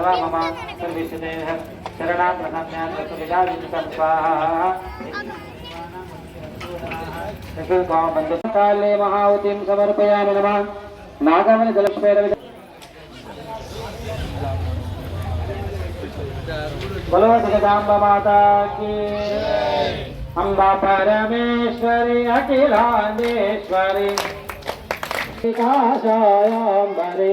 विशुदेः शरणाप्रसन्न्यासुविदावितं स्वाहा काले महावतीं समर्पयामि नमः नागमनि जगदाम्ब माता की अम्बा परमेश्वरी अखिलांडेश्वरी। काशायाम्बरे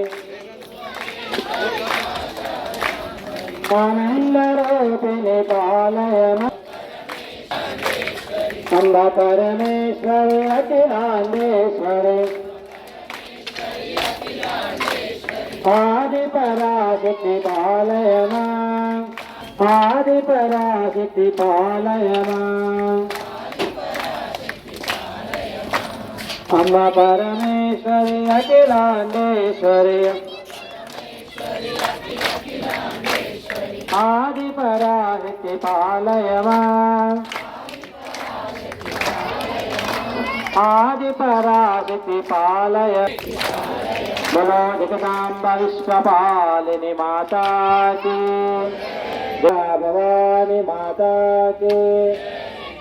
మనందరూపిణి పాలయన అంబ పరమేశ్వరి అఖిలాండేశ్వరి ఆది పరాశక్తి పాలయన ఆది పరాశక్తి పాలయన అమ్మ పరమేశ్వరి అఖిలాండేశ్వరి ఆదిపరాశక్తి పాలయమా ఆదిపరాశక్తి పాలయ బలో జగదాంబ విశ్వపాలిని మాతాకి భవాని మాతాకి।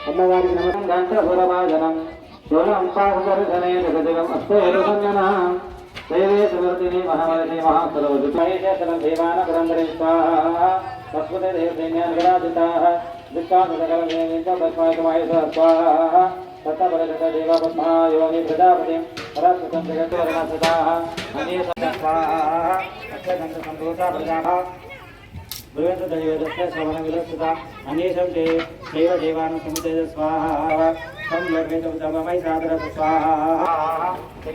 అమ్మవారి నమస్కారం గంట భూరభాజనం శివన హంసాహ జగజగం అస్తే సువర్తిని మహామలసి మహాసరోజు మహేశేశ్వరం భీమాన పురంధరే స్వాహ తస్మతే దేవసైన్యాన్ విరాజితాః స్వాహ సత్తబలగత దేవ పద్మా ప్రజాపతిం పరస్పతం జగద్వర్ణసుతాః అన్యే స్వాహ అత్యగంధ సంభూత ప్రజాః బృహదయోదస్య శ్రవణ విలస్తుత అనేషం తే శైవ స్వాహ సాదర స్వాహ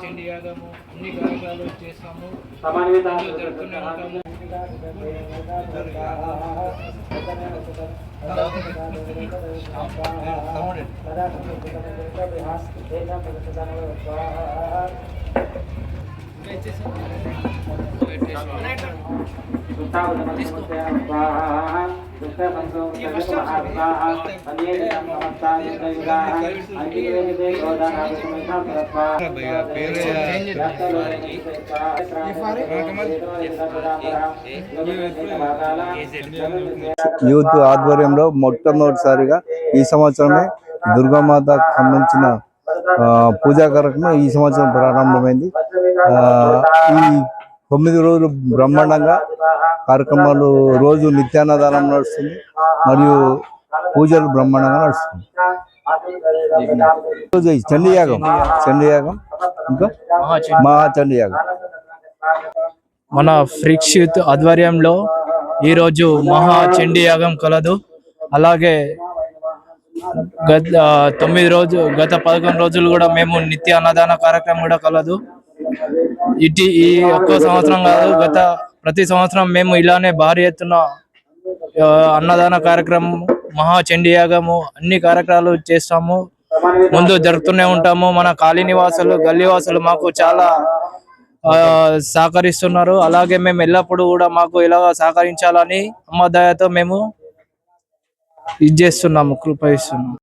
మహాచండీ యాగము అన్ని కార్యక్రమాలు చేస్తాము. సమన్విత జరుపుతూనే ఉంటాము. యూత్ ఆధ్వర్యంలో మొట్టమొదటిసారిగా ఈ సంవత్సరమే దుర్గామాతకు సంబంధించిన పూజా కార్యక్రమం ఈ సంవత్సరం ప్రారంభమైంది. ఆ, ఈ తొమ్మిది రోజులు బ్రహ్మాండంగా కార్యక్రమాలు రోజు నిత్యాన్నదానం నడుస్తుంది మరియు పూజలు బ్రహ్మాండంగా నడుస్తుంది. రోజు ఈ చండీ యాగం చండీ యాగం ఇంకా మహా చండీ యాగం మన ఫ్రిక్స్ యూత్ ఆధ్వర్యంలో ఈరోజు మహా చండీ యాగం కలదు. అలాగే గత తొమ్మిది రోజు గత పదకొండు రోజులు కూడా మేము నిత్య అన్నదాన కార్యక్రమం కూడా కలదు. ఇటు ఈ ఒక్క సంవత్సరం కాదు గత ప్రతి సంవత్సరం మేము ఇలానే భారీ ఎత్తున అన్నదాన కార్యక్రమం మహా చండీ యాగము అన్ని కార్యక్రమాలు చేస్తాము. ముందు జరుపుతూనే ఉంటాము. మన కాలనీ వాసులు గల్లీ వాసులు మాకు చాలా ఆ, సహకరిస్తున్నారు. అలాగే మేము ఎల్లప్పుడూ కూడా మాకు ఇలా సహకరించాలని అమ్మ దయతో మేము ఇది చేస్తున్నాము కృప ఇస్తున్నాము